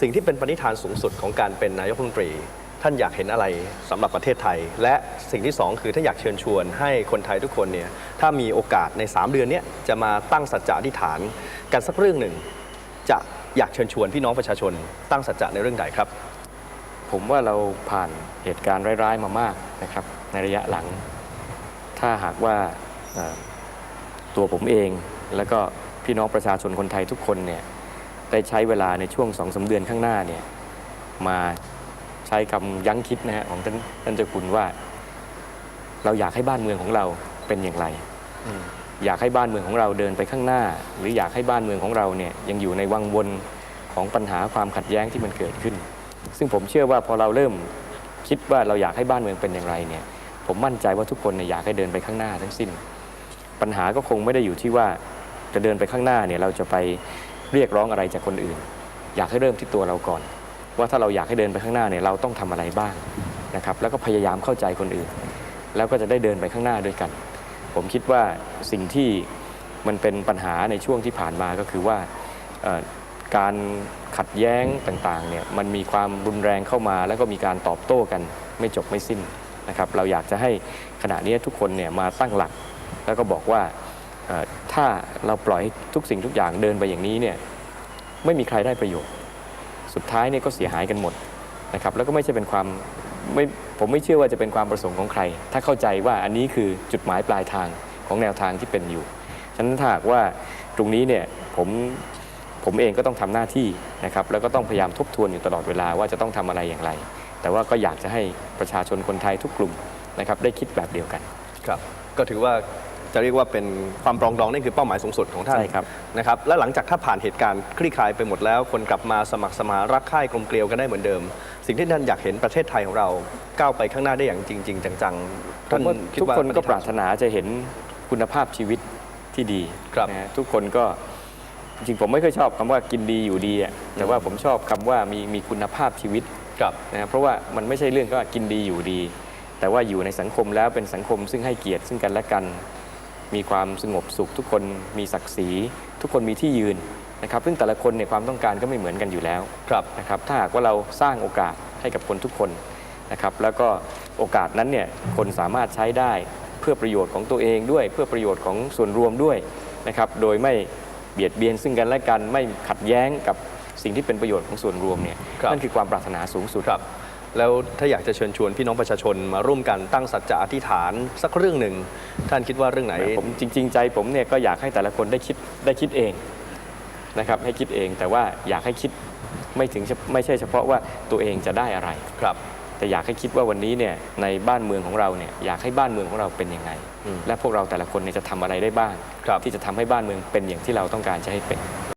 สิ่งที่เป็นปณิธานสูงสุดของการเป็นนายกรัฐมนตรี ท่านอยากเห็นอะไรสำหรับประเทศไทย และสิ่งที่สองคือท่านอยากเชิญชวนให้คนไทยทุกคนเนี่ยถ้ามีโอกาสใน 3 เดือนนี้จะมาตั้งสัจจะอธิษฐาน กันสักเรื่องหนึ่ง จะอยากเชิญชวนพี่น้องประชาชน ตั้งสัจจะในเรื่องใดครับ ผมว่าเราผ่านเหตุการณ์ร้ายๆมามากนะครับในระยะหลัง ถ้าหากว่าตัวผมเอง แล้วก็พี่น้องประชาชนคนไทยทุกคนเนี่ย ได้ใช้เวลาในช่วงสองสาเดือนข้างหน้าเนี่ยมาใช้คำยั้งคิดนะฮะของท่านท่านเจ้าคุณว่า เราอยากให้บ้านเมืองของเราเป็นอย่างไรอืมอยากให้บ้านเมืองของเราเดินไปข้างหน้า หรืออยากให้บ้านเมืองของเราเนี่ยยังอยู่ในวังวนของปัญหาความขัดแย้งที่มันเกิดขึ้น ซึ่งผมเชื่อว่าพอเราเริ่มคิดว่าเราอยากให้บ้านเมืองเป็นอย่างไรเนี่ยผมมั่นใจว่าทุกคนเนี่ยอยากให้เดินไปข้างหน้าทั้งสิ้น ปัญหาก็คงไม่ได้อยู่ที่ว่าจะเดินไปข้างหน้าเนี่ยเราจะไป เรียกร้องอะไรจากคนอื่น อยากให้เริ่มที่ตัวเราก่อน ว่าถ้าเราอยากให้เดินไปข้างหน้าเนี่ยเราต้องทำอะไรบ้างนะครับแล้วก็พยายามเข้าใจคนอื่น แล้วก็จะได้เดินไปข้างหน้าด้วยกัน ผมคิดว่าสิ่งที่มันเป็นปัญหาในช่วงที่ผ่านมาก็คือว่าการขัดแย้งต่างๆเนี่ยมันมีความรุนแรงเข้ามา แล้วก็มีการตอบโต้กันไม่จบไม่สิ้นนะครับเราอยากจะให้ขณะนี้ทุกคนเนี่ยมาตั้งหลัก แล้วก็บอกว่า ถ้าเราปล่อยให้ทุกสิ่งทุกอย่างเดินไปอย่างนี้เนี่ยไม่มีใครได้ประโยชน์ สุดท้ายเนี่ยก็เสียหายกันหมดนะครับแล้วก็ไม่ใช่เป็นความไม่ผมไม่เชื่อว่าจะเป็นความประสงค์ของใคร ถ้าเข้าใจว่าอันนี้คือจุดหมายปลายทางของแนวทางที่เป็นอยู่ฉะนั้นถ้าหากว่าตรงนี้เนี่ยผมผมเองก็ต้องทำหน้าที่นะครับแล้วก็ต้องพยายามทบทวนอยู่ตลอดเวลาว่าจะต้องทำอะไรอย่างไร แต่ว่าก็อยากจะให้ประชาชนคนไทยทุกกลุ่มนะครับได้คิดแบบเดียวกันครับ ก็ถือว่า จะเรียกว่าเป็นความปรองดองนี่คือเป้าหมายสูงสุดของท่านใช่ครับนะครับและหลังจากถ้าผ่านเหตุการณ์คลี่คลายไปหมดแล้ว คนกลับมาสมัครสมานรักใคร่กลมเกลียวกันได้เหมือนเดิม สิ่งที่ท่านอยากเห็นประเทศไทยของเราก้าวไปข้างหน้าได้อย่างจริงๆจังๆผท่านมว่าคิดทุกว่าคนก็ปรารถนาจะเห็นคุณภาพชีวิตที่ดีครับนะฮะทุกคนก็จริงๆผมไม่เคยชอบคำว่ากินดีอยู่ดีอะแต่ว่าผมชอบคำว่ามีมีคุณภาพชีวิตครับนะครับเพราะว่ามันไม่ใช่เรื่องก็ว่ากินดีอยู่ดี แต่ว่าอยู่ในสังคมแล้วเป็นสังคมซึ่งให้เกียรติซึ่งกันและกัน มีความสงบสุข ทุกคนมีศักดิ์ศรี ทุกคนมีที่ยืนนะครับซึ่งแต่ละคนเนี่ยความต้องการก็ไม่เหมือนกันอยู่แล้วครับนะครับถ้าหากว่าเราสร้างโอกาสให้กับคนทุกคนนะครับแล้วก็โอกาสนั้นเนี่ยคนสามารถใช้ได้เพื่อประโยชน์ของตัวเองด้วย เพื่อประโยชน์ของส่วนรวมด้วยนะครับโดยไม่เบียดเบียนซึ่งกันและกันไม่ขัดแย้งกับสิ่งที่เป็นประโยชน์ของส่วนรวมเนี่ยครับนั่นคือความปรารถนาสูงสุดครับ แล้วถ้าอยากจะเชิญชวนพี่น้องประชาชนมาร่วมกันตั้งสัจจะอธิษฐานสักเรื่องหนึ่ง ท่านคิดว่าเรื่องไหน ผมจริง ๆ ใจผมเนี่ยก็อยากให้แต่ละคนได้คิดได้คิดเองนะครับให้คิดเองแต่ว่าอยากให้คิดไม่ถึงเฉไม่ใช่เฉพาะว่าตัวเองจะได้อะไรครับแต่อยากให้คิดว่าวันนี้เนี่ยในบ้านเมืองของเราเนี่ยอยากให้บ้านเมืองของเราเป็นยังไงอืมและพวกเราแต่ละคนเนี่ยจะทำอะไรได้บ้างครับที่จะทำให้บ้านเมืองเป็นอย่างที่เราต้องการจะให้เป็น